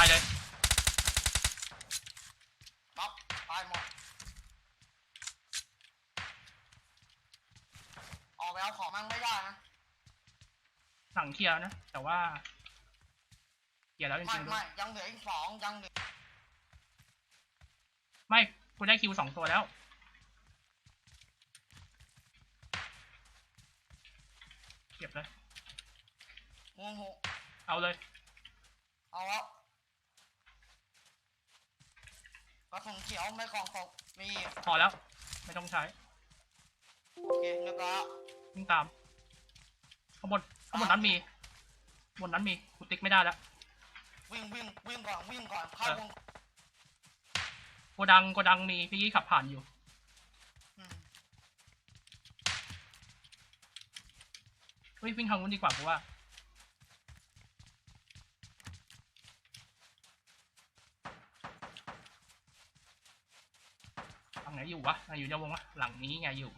ตายเลยน็อกตายหมดออกไปเอาของมั่งไม่ได้นะหลังเคลียร์นะ แต่ว่าเคลียร์แล้วจไม่ริงๆด้วไม่ยยังเหลืออีกสองยังเหลือไม่กูได้คิวสองตัวแล้ว เก็บเลย งูหูเอาเลย เอาแล้ว กระสุนเขียวไม่กองตกมีพอแล้ว ไม่ต้องใช้โอเคเรียบร้อยวิ่งตามข้างบนข้างบนนั้นมีบนนั้นมีกูติ๊กไม่ได้แล้ววิ่งวิ่งวิ่งก่อนวิ่งก่อนเข้าเออวงโกดังโกดังมีพี่กี้ขับผ่านอยู่อืมเฮ้ยวิ่งทางนู้นดีกว่ากูว่าหลัง ไหนอยู่วะไหนอยู่ในวงวะหลังนี้ไงอยู่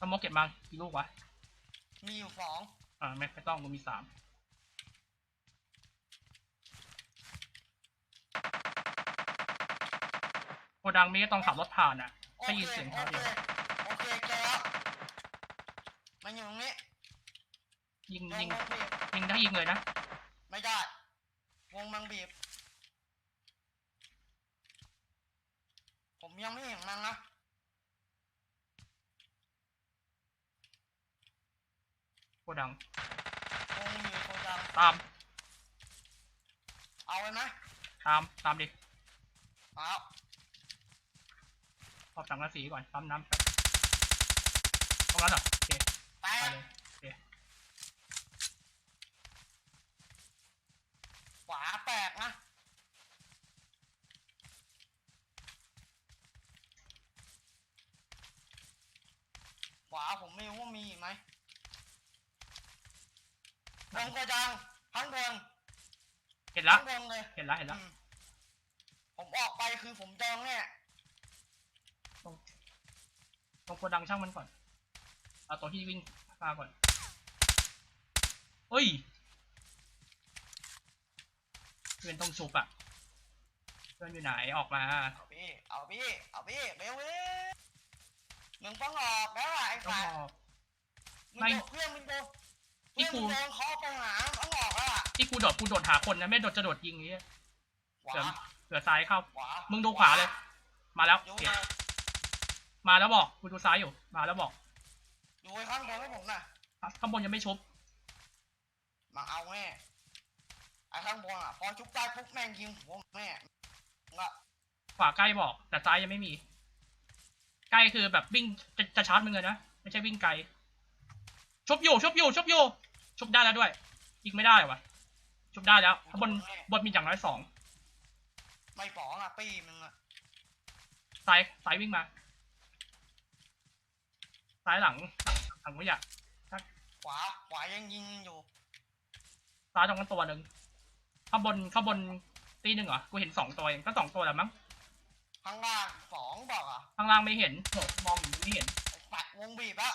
สโมกเก็บมากี่ลูกวะ มีอยู่สองอ่าไม่ไม่ต้องกูมีสามโกดังมีก็ต้องขับรถผ่านอะโอได้เคยินเสียงโอเขาเคอยู่โอเคเจอแล้วมันอยู่ตรงนี้ ยิงวงยิงมันบีบยิงได้ยิงเลยนะไม่ได้ วงมันบีบ ผมยังไม่เห็นมันนะโกดังวงอยู่โกดังตามเอาไปไหมตามตามดิเอาขอบสังกะสีก่อนปั๊มน้ำแป๊บตรงนั้นเหรอโอเค แต ไป ก เลยโอเค ขวาแตกนะ ขวาผม ไม่รู้ว่ามีอีกไหมวงโกดังทั้งบนเห็นละทั้งบนเลยเห็นละ เห็นละ อืมผมออกไปคือผมจองแน่ตรงโกดังช่างมันก่อน เอาตัวที่วิ่งมาก่อนเฮ้ยเพื่อนต้องชุบอะเพื่อนอยู่ไหนออกมา เอาพี่ เอาพี่ เอาพี่เบลเว้ย มึงต้องออกแล้วอะไอ้ต้องสายออก มึงไม่ โดดเพื่อนมึงโดนนี่เพื่อนกูมึงโดนเคอไปหาต้องออกแล้วอะที่กูโดดกูโดดหาคนนะไม่โดดจะโดดยิงอย่างเงี้ยขวาเผื่อเผื่อซ้ายเข้า ขวามึงดูขวาเลย มาแล้วอยู่โอเคเลยมาแล้วบอกกูดูซ้ายอยู่ มาแล้วบอกอยู่ไอ้ข้างบนให้ผมน่ะ ข้างบนยังไม่ชุบมาเอาแม่ไอ้ข้างบนอะพอชุบตายปุ๊บแม่งยิงหัวแม่งะขวาใกล้บอก แต่ซ้ายยังไม่มี ใกล้คือแบบวิ่งจะจะชาร์จมึงเลยนะ ไม่ใช่วิ่งไกลชุบอยู่ชุบอยู่ชุบอยู่ชุบได้แล้วด้วยยิงไม่ได้วะชุบได้แล้วข้างบนบนมีอย่างน้อยสองไม่ป๋องอะปีมึงอะซ้ายซ้ายวิ่งมาซ้ายหลังหลังไม่อยากขวาขวายังยิงอยู่ซ้ายตรงนั้นตัวหนึ่งข้างบนข้างบนตีหนึ่งเหรอ กูเห็นสองตัวเองก็สองตัวแหละมั้ง ข้างล่างสองบอกอะข้างล่างไม่เห็นโหมองอยู่ไม่เห็น ไอ้ปัดวงบีบอะ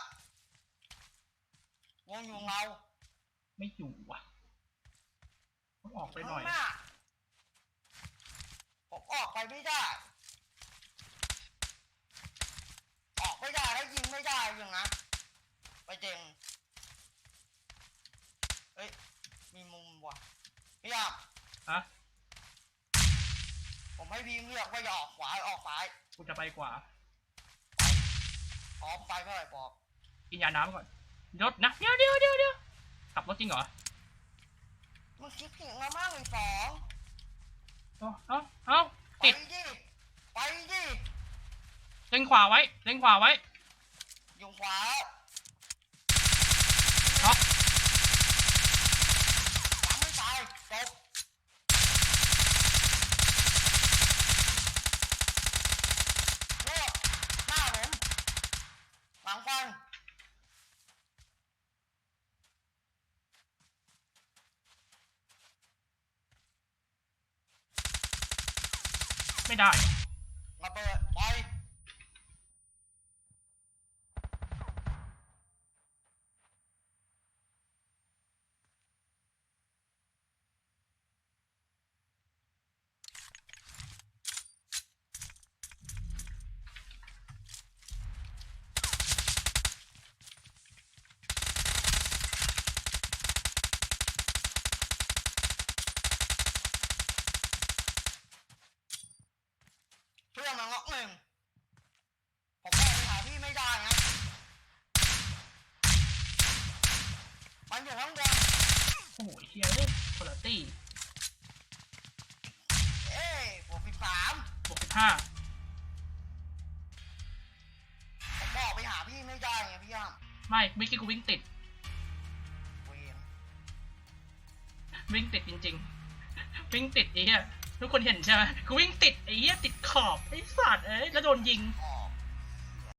วงอยู่เงาไม่อยู่ว่ะต้องออกไปหน่อย ข้างน้าผมออกไปไม่ได้ ออกไม่ได้แล้วยิงไม่ได้ยังนะไปเจงเฮ้ย มีมุมว่ะพี่ยามฮะผม ให้พี่เลือกว่าจะออกขวาหรือออกซ้ายกูจะไปกว่าพร้อมไปเมื่อไหร่บอกกินยาน้ำก่อนรถนะเดี๋ยวเดี๋ยวเดี๋ยวเดี๋ยวขับรถจริงเหรอมึงคิดถึงแล้วมั้งไอ้สองเอาเอาเอาไปติดดิไปดิเล็งขวาไว้เล็งขวาไว้ อยู่ขวาน็อกยังไม่ตายจบโลดหน้าผมหลังฟัน ไม่ได้ ระเบิดไป โอ้โหเฮียเอ้ยคนละตี้เอ้ยบวกสิบสามบวกสิบห้าผมบอกไปหาพี่ไม่ได้ไงพี่ย่ามไม่เมื่อกี้กูวิ่งติด เวรวิ่งติดจริง ๆ วิ่งติดไอ้เหี้ยทุกคนเห็นใช่ไหมกูวิ่งติดไอ้เหี้ยติดขอบไอ้สัตว์เอ้ยแล้วโดนยิง อ๋อ